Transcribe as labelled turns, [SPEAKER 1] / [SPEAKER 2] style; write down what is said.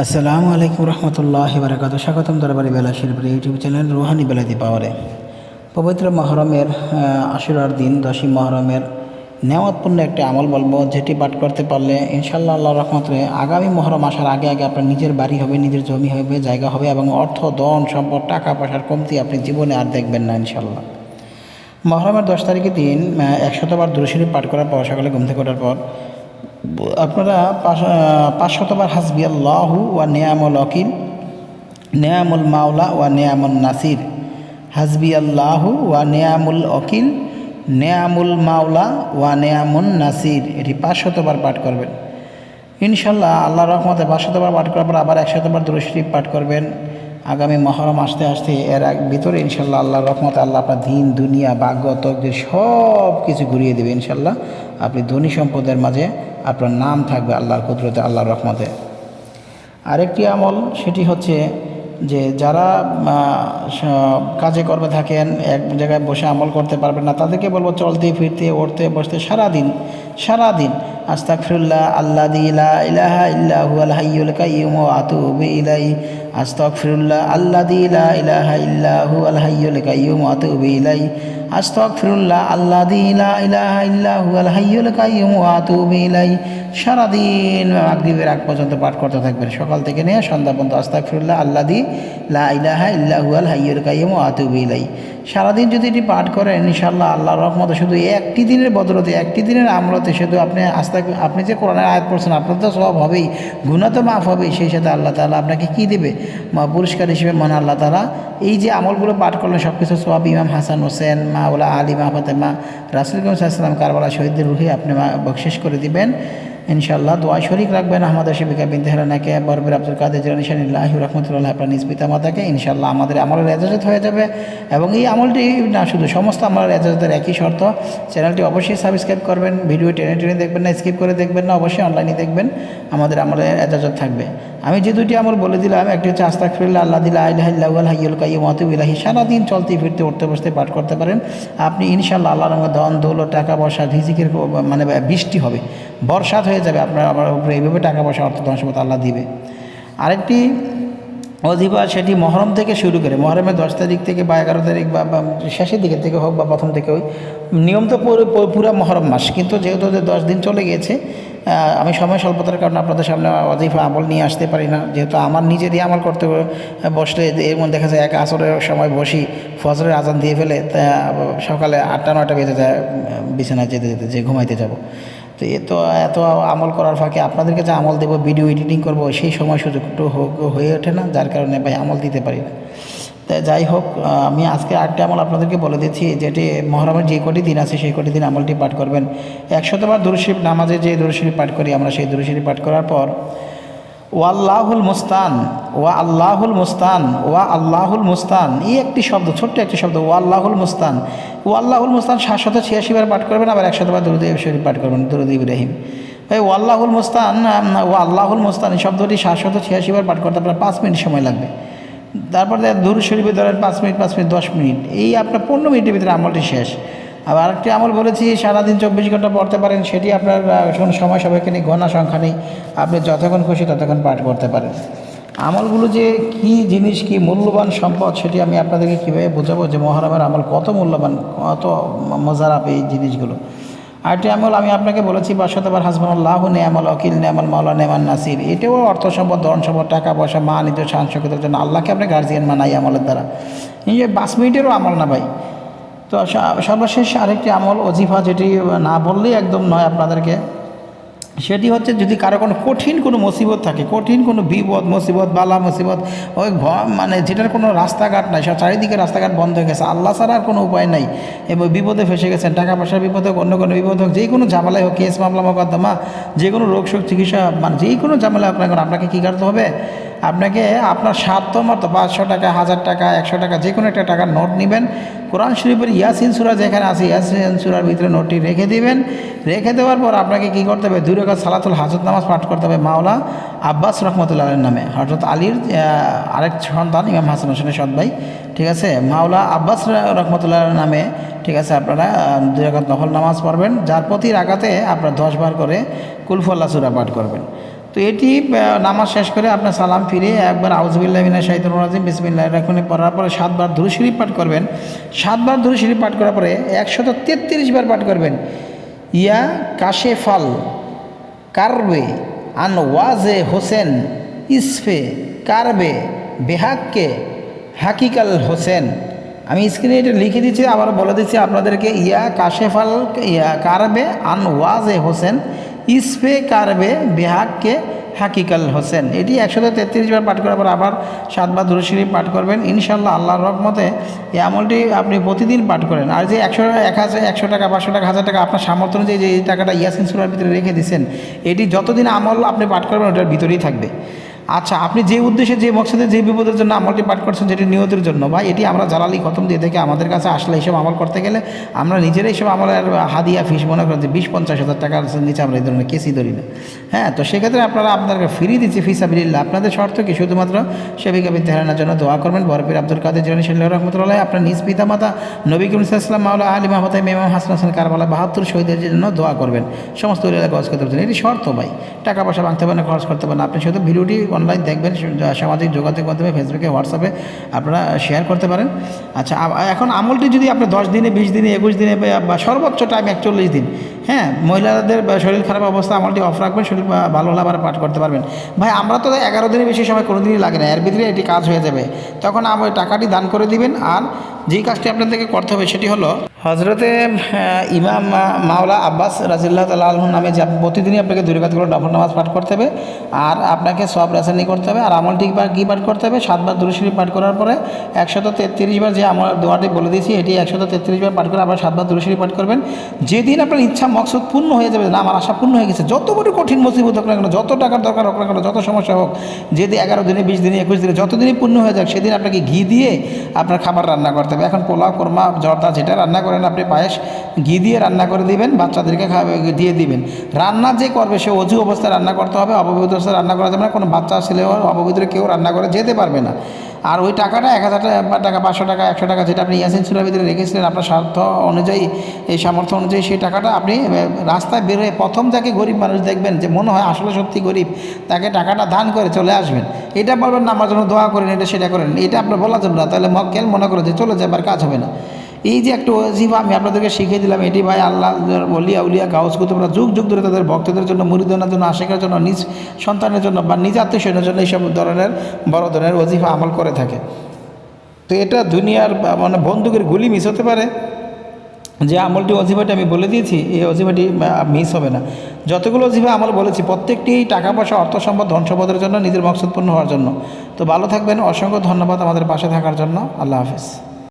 [SPEAKER 1] আসসালামু আলাইকুম রহমতুল্লাহ বারাকাত স্বাগতম দরবারি বেলা শিল্পের ইউটিউব চ্যানেল রুহানি বেলাদি পাওয়ারে। পবিত্র মহরমের আশুরার দিন, দশই মহরমের নেওয়াতপূর্ণ একটি আমল বলব, যেটি পাঠ করতে পারলে ইনশাল্লাহ আল্লাহ রহমতে আগামী মহরম আসার আগে আগে আপনার নিজের বাড়ি হবে, নিজের জমি হবে, জায়গা হবে এবং অর্থ, ধন, সম্পদ, টাকা পয়সার কমতি আপনি জীবনে আর দেখবেন না ইনশাল্লাহ মহরমের দশ তারিখের দিন একশতবার দুরশরীফ পাঠ করার পর, সকালে ঘুম থেকে ওঠার পর আপনারা পাঁচ- আহ, পাঁচশতবার হাসবি আল্লাহু ওয়া নিয়ামুল অকিল নেয়ামুল মাওলা ওয়া নেয়ামুল নাসির। হাসবি আল্লাহু ওয়া নেয়ামুল অকিল নেয়ামুল মাওলা ওয়া নেয়ামুন নাসির। এটি পাঁচশতবার পাঠ করবেন। ইনশাল্লাহ আল্লাহ রহমতে পাঁচশতবার পাঠ করার পর আবার একশতবার দুরশরীফ পাঠ করবেন। আগামী মহরম আসতে আসতে এর এক ভিতরে ইনশাল্লাহ আল্লাহ রহমত আল্লাহ আপনার দিন, দুনিয়া, ভাগ্য, তকদির সব কিছু ঘুরিয়ে দেবে ইনশাল্লাহ। আপনি ধনী সম্পদের মাঝে আপনার নাম থাকবে আল্লাহর কুদরতে, আল্লাহর রহমতে। আরেকটি আমল, সেটি হচ্ছে যে যারা কাজে কর্মে থাকেন, এক জায়গায় বসে আমল করতে পারবেন না, তাদেরকে বলব চলতে, ফিরতে, উঠতে, বসতে সারাদিন সারাদিন। আস্তাক ফিরুল্লাহ আল্লাহ দিলা ইলাহা ইল্লাহু আল হাইয়ুল কাইয়ুম ওয়া আতুবু ইলাই আস্তাক ফিরুল্লাহ আল্লাহ দিলা ইলাহা ইল্লাহু আল হাইয়ুল কাইয়ুম আতুবু ইলাই আস্তাক ফিরুল্লাহ আল্লাহ ইলাই সারাদিন মাগরিবের আগ পর্যন্ত পাঠ করতে থাকবেন। সকাল থেকে নিয়ে সন্ধ্যা পর্যন্ত আস্তাক ফিরুল্লাহ আল্লাহ দি লা ইলাহা ইল্লাহু আল হাইয়ুল কাইয়ুম ওয়া আতুবু ইলাই সারাদিন যদি এটি পাঠ করেন ইনশাল্লাহ আল্লাহর রহমতে শুধু একটি দিনের বদলতে একটি দিনের আমলতে শুধু আপনি আস্তে, আপনি যে কোরআনের আয়াত পড়ছেন, আপনার তো সব হবেই গুণা তো মাফ হবেই, সেই সাথে আল্লাহ তাআলা আপনাকে কি দেবে? মা পুরস্কার হিসেবে মনে আল্লাহ তালা এই যে আমলগুলো পাঠ করলেন সব কিছু সব ইমাম হাসান হোসেন মা ওলা আলী মা ফাতেমা রাসুল সাল্লাম কারবালা শহীদদের রুহে আপনি মা- বকশিস করে দিবেন। ইনশাআল্লাহ দোয়া শরিক রাখবেন আহমদ শিবিকা বিন তেহরানাকে বরবির আব্দুল কাদের জিরানিশানিল্লাহ রহমতুল্লাহ আপনার নিজ পিতা মাতাকে ইনশাআল্লাহ আমাদের আমলের এজাজত হয়ে যাবে। এবং এই আমলটি না, শুধু সমস্ত আমলের এজাজতের একই শর্ত, চ্যানেলটি অবশ্যই সাবস্ক্রাইব করবেন, ভিডিও টেনে টেনে দেখবেন না, স্কিপ করে দেখবেন না, অবশ্যই অনলাইনে দেখবেন, আমাদের আমলের এজাজত থাকবে। আমি যে দুটি আমল বলে দিলাম, একটি হচ্ছে আস্তাক ফিরল্লা আল্লাহ দিল্লা আল্লাহ কাইয়ুম অতু ইলাহি সারাদিন চলতে ফিরতে, উঠতে বসতে পাঠ করতে পারেন। আপনি ইনশাল্লাহ আল্লাহর রহমতে ধন, দৌলত, টাকা পয়সা রিজিকের মানে বৃষ্টি হবে, বর্ষাত হয়ে যাবে আপনার আমার উপরে। এইভাবে টাকা পয়সা অর্থ ধন সম্পদ আল্লাহ দিবে। আরেকটি অধিবা সেটি মহরম থেকে শুরু করে, মহরমের দশ তারিখ থেকে বা এগারো তারিখ বা শেষের দিকে থেকে হোক বা প্রথম থেকে হোক নিয়ম তো পুরো মহরম মাস। কিন্তু যেহেতু ওদের দশ দিন চলে গিয়েছে আমি সময় স্বল্পতার কারণে আপনাদের সামনে অজিফা আমল নিয়ে আসতে পারি না। যেহেতু আমার নিজেরই আমল করতে বসলে এর মধ্যে দেখা যায় এক আসরের সময় বসি, ফজরের আজান দিয়ে ফেলে সকালে আটটা, নয়টা বেজে যায় বিছানায় যেতে যেতে, যে ঘুমাইতে যাব। তো এ তো এত আমল করার ফাঁকে আপনাদেরকে যে আমল দেবো ভিডিও এডিটিং করব, সেই সময় সুযোগ একটু হোক- হয়ে ওঠে না, যার কারণে ভাই আমল দিতে পারি না। তাই যাই হোক আমি আজকে আটটি আমল আপনাদেরকে বলে দিচ্ছি, যেটি মহরমের যে কটি দিন আছে, সেই কটি দিন আমলটি পাঠ করবেন। একশতবার দুরশরীফ নামাজে যে দুরশরীফ পাঠ করি আমরা, সেই দুরশরীফ পাঠ করার পর ওয়াল্লাহুল মুস্তান, ওয়া আল্লাহুল মুস্তান, ওয়া আল্লাহুল মুস্তান। এই একটি শব্দ, ছোট্ট একটি শব্দ, ওয়া আল্লাহুল মুস্তান। ও আল্লাহুল মুস্তান সাতশত ছিয়াশি বার পাঠ করবেন, আবার একশতবার দুরুদ শরীফ পাঠ করবেন দুরুদ ইব্রাহিম। ভাই ও আল্লাহুল মুস্তান ও আল্লাহুল মুস্তান, এই শব্দটি সাতশত ছিয়াশি বার পাঠ করতে আপনার পাঁচ মিনিট সময় লাগবে। তারপর দূর শরীফে ধরেন পাঁচ মিনিট পাঁচ মিনিট, দশ মিনিট। এই আপনার পনেরো মিনিটের ভিতরে আমলটি শেষ। আবার আরেকটি আমল বলেছি, সারাদিন চব্বিশ ঘণ্টা পড়তে পারেন, সেটি আপনার সময় সবাইকে নেই ঘনা সংখ্যা নেই, আপনি যতক্ষণ খুশি ততক্ষণ পাঠ করতে পারেন। আমলগুলো যে কি জিনিস, কি মূল্যবান সম্পদ, সেটি আমি আপনাদেরকে কীভাবে বোঝাবো যে মহারামের আমল কত মূল্যবান, কত মজার আপে এই জিনিসগুলো। আরেকটি আমল আমি আপনাকে বলেছি বাসতবার হাসবানুল্লাহ নেয়ামল অকিল নেয়ামল মাওলা নেমান নাসির। এটাও অর্থ সম্পদ, ধন সম্পদ, টাকা পয়সা মা নিজ সাংসকতার জন্য আল্লাহকে আপনি গার্জিয়ান মানাই আমলের দ্বারা। এই যে পাঁচ মিনিটেরও আমল না ভাই তো সর্বশেষ আরেকটি আমল অজিফা যেটি না বললেই একদম নয় আপনাদেরকে। সেটি হচ্ছে যদি কারও কোনো কঠিন কোনো মুসিবত থাকে, কঠিন কোনো বিপদ, মুসিবত, বালা, মুসিবত, ওই মানে যেটার কোনো রাস্তাঘাট নাই সব চারিদিকে রাস্তাঘাট বন্ধ হয়ে গেছে, আল্লাহ ছাড়া আর কোনো উপায় নাই, এবং বিপদে ফেসে গেছেন, টাকা পয়সার বিপদ হোক, অন্য কোনো বিপদ হোক, যে কোনো ঝামেলায় হোক, কেস, মামলা, মোকদ্দমা, যে কোনো রোগ, শোক, চিকিৎসা মানে যে কোনো ঝামেলা আপনার আপনাকে কী করতে হবে? আপনাকে আপনার সাধ্য মতো পাঁচশো টাকা, হাজার টাকা, একশো টাকা, যে কোনো একটা টাকার নোট নেবেন। কোরআন শরীফের ইয়াসিন সুরা যেখানে আছে, ইয়াসিন সুরার ভিতরে নোটটি রেখে দিবেন। রেখে দেওয়ার পর আপনাকে কী করতে হবে? দুই রেখা সালাতুল হাজত নামাজ পাঠ করতে হবে মাওলা আব্বাস রহমতুল্লাহের নামে। হজরত আলীর আরেক সন্তান, ইমাম হাসান হোসেনের সৎ ভাই। ঠিক আছে? মাওলা আব্বাস রহমতুল্লাহের নামে। ঠিক আছে আপনারা দুই রাকাত নফল নামাজ পড়বেন। যার প্রতি রাকাতে আপনারা দশ বার করে কুলফল্লা সুরা পাঠ করবেন। তো এটি নামাজ শেষ করে আপনার সালাম ফিরে একবার আউজবিল্লাহ মিনা শাহিদুল রাজিম বিসমিল্লাহ রাখুন পড়ার পরে সাতবার ধুরু শরীফ পাঠ করবেন। সাতবার ধুরু শরীফ পাঠ করার পরে একশত তেত্রিশ বার পাঠ করবেন। ইয়া কাশে ফাল, কারবে, আন ওয়াজে হোসেন, ইসফে, কারবে, বেহাক্কে, হাকিকাল হোসেন। আমি স্ক্রিনে এটা লিখে দিচ্ছি, আবার বলে দিচ্ছি আপনাদেরকে, ইয়া কাশেফাল ইয়া কারবে, আন ওয়াজে হোসেন ইসফে কারবে বেহাককে হাকিকাল হোসেন। এটি একশো তেত্রিশ বার পাঠ করার পর আবার সাতবার দুরশিরি পাঠ করবেন। ইনশাল্লাহ আল্লাহর রহমতে এই আমলটি আপনি প্রতিদিন পাঠ করেন। আর যে একশো, এক হাজার, একশো টাকা, পাঁচশো টাকা, হাজার টাকা আপনার সামর্থ্য অনুযায়ী যে টাকাটা ইয়াসিন সুরার ভিতরে রেখে দিয়েছেন, এটি যতদিন আমল আপনি পাঠ করবেন ওটার ভিতরেই থাকবে। আচ্ছা আপনি যে উদ্দেশ্যে, যে মকসদে, যে বিপদের জন্য আমলটি পাঠ করছেন যেটি নিয়তের জন্য ভাই। এটি আমরা জালালি খতম দিয়ে থেকে আমাদের কাছে আসলে এইসব আমল করতে গেলে আমরা নিজেরাই সব আমলের হাদিয়া ফিস মনে করেন যে বিশ পঞ্চাশ হাজার টাকার নিচে আমরা এই ধরনের কেসি ধরি না। হ্যাঁ তো সেক্ষেত্রে আপনারা আপনাদেরকে ফিরিয়ে দিচ্ছি ফিসাবিল্লা আপনাদের শর্ত কি? শুধুমাত্র সেবিকা বিদ্যাহানের জন্য দোয়া করবেন। বরফির আব্দুল কাদের জনি সাল্লাহ রহমতুল্লাহ, আপনার নিজ পিতা মাতা নবী করিম সাল্লাম মাওলা আলী মাহমদ ইমাম হাসান হাসান, কারবালা বাহাত্তর শহীদের জন্য দোয়া করবেন। সমস্ত এলাকা গজ করতে পারছেন এটি শর্ত ভাই। টাকা পয়সা ভাঙতে পারেন খরচ করতে পারেন আপনি শুধু ভিডিওটি অনলাইন দেখবেন সামাজিক যোগাযোগ মাধ্যমে ফেসবুকে হোয়াটসঅ্যাপে আপনারা শেয়ার করতে পারেন। আচ্ছা এখন আমলটি যদি আপনি দশ দিনে, বিশ দিনে, একুশ দিনে বা- সর্বোচ্চ টাইম একচল্লিশ দিন। হ্যাঁ মহিলাদের শরীর খারাপ অবস্থা, আমলটি অফ রাখবেন, শরীর ভালো হলে আবার পাঠ করতে পারবেন। ভাই, আমরা তো এগারো দিনের বেশি সময় কোনো দিনই লাগে না, এর ভিতরে এটি কাজ হয়ে যাবে। তখন আমার টাকাটি দান করে দিবেন, আর যেই কাজটি আপনাদেরকে করতে হবে সেটি হলো হজরতে ইমাম মাওলা আব্বাস রাজিল্লাহ তাল্লাহ নামে যে প্রতিদিনই আপনাকে করে নফল নামাজ পাঠ করতে হবে, আর আপনাকে সব রাসানি করতে হবে, আর আমল ঠিকবার কী পাঠ করতে হবে? সাতবার দুরুশরী পাঠ করার পরে একশত তেত্রিশ বার যে আমার দোয়াটি বলে দিয়েছি, এটি একশত তেত্রিশ বার পাঠ করে আবার সাতবার দুরুশরী পাঠ করবেন। যেদিন আপনার ইচ্ছা মকসুদ পূর্ণ হয়ে যাবে, না, আমার আশা পূর্ণ হয়ে গেছে। যত বড় কঠিন মুসিবত হোক না কেন, যত টাকার দরকার হোক না কেন, যত সমস্যা হোক যদি এগারো দিনে, বিশ দিনে, একুশ দিনে যতদিনই পূর্ণ হয়ে যাক, সেদিন আপনাকে ঘি দিয়ে আপনার খাবার রান্না করতে হবে। এখন পোলাও, কোরমা, জর্দা যেটা রান্না করেন আপনি, পায়েস, ঘি দিয়ে রান্না করে দিবেন, বাচ্চাদেরকে খাওয়াবে, দিয়ে দিবেন। রান্না যে করবে, সে অজু অবস্থায় রান্না করতে হবে অপবিত্র অবস্থায় রান্না করা যাবে না। কোনো বাচ্চা, ছেলে অপবিত্র কেউ রান্না করে যেতে পারবে না। আর ওই টাকাটা এক হাজার টাকা পাঁচশো টাকা, একশো টাকা যেটা আপনি ইয়াসিন সুরার ভিতরে রেখেছিলেন, আপনার স্বার্থ অনুযায়ী, এই সামর্থ্য অনুযায়ী সেই টাকাটা আপনি রাস্তায় বের হয়ে প্রথম যাকে গরিব মানুষ দেখবেন যে মনে হয় আসলে সত্যি গরিব, তাকে টাকাটা দান করে চলে আসবেন। এটা বলবেন না, আমার জন্য দোয়া করেন, এটা সেটা করেন, এটা আপনার বলার জন্য তাহলে মক্কেল মনে করে যে চলে যাবার কাজ হবে না। এই যে একটা ওজিফা আমি আপনাদেরকে শিখিয়ে দিলাম, এটি ভাই আল্লাহ বলিয়া উলিয়া গাউস কুতুবরা যুগ যুগ ধরে তাদের ভক্তদের জন্য মুরিদনের জন্য আশেখার জন্য, নিজ সন্তানের জন্য বা নিজ আত্মীয় জন্য এইসব ধরনের বড় ধরনের ওজিফা আমল করে থাকে। তো এটা দুনিয়ার মানে বন্দুকের গুলি মিস হতে পারে। যে আমলটি অজিফাটি আমি বলে দিয়েছি, এই অজিফাটি মিস হবে না। যতগুলো অজিফা আমল বলেছি, প্রত্যেকটি টাকা পয়সা, অর্থ সম্পদ, ধন সম্পদের জন্য, নিজের মকসদপূর্ণ হওয়ার জন্য। তো ভালো থাকবেন, অসংখ্য ধন্যবাদ আমাদের পাশে থাকার জন্য। আল্লাহ হাফিজ।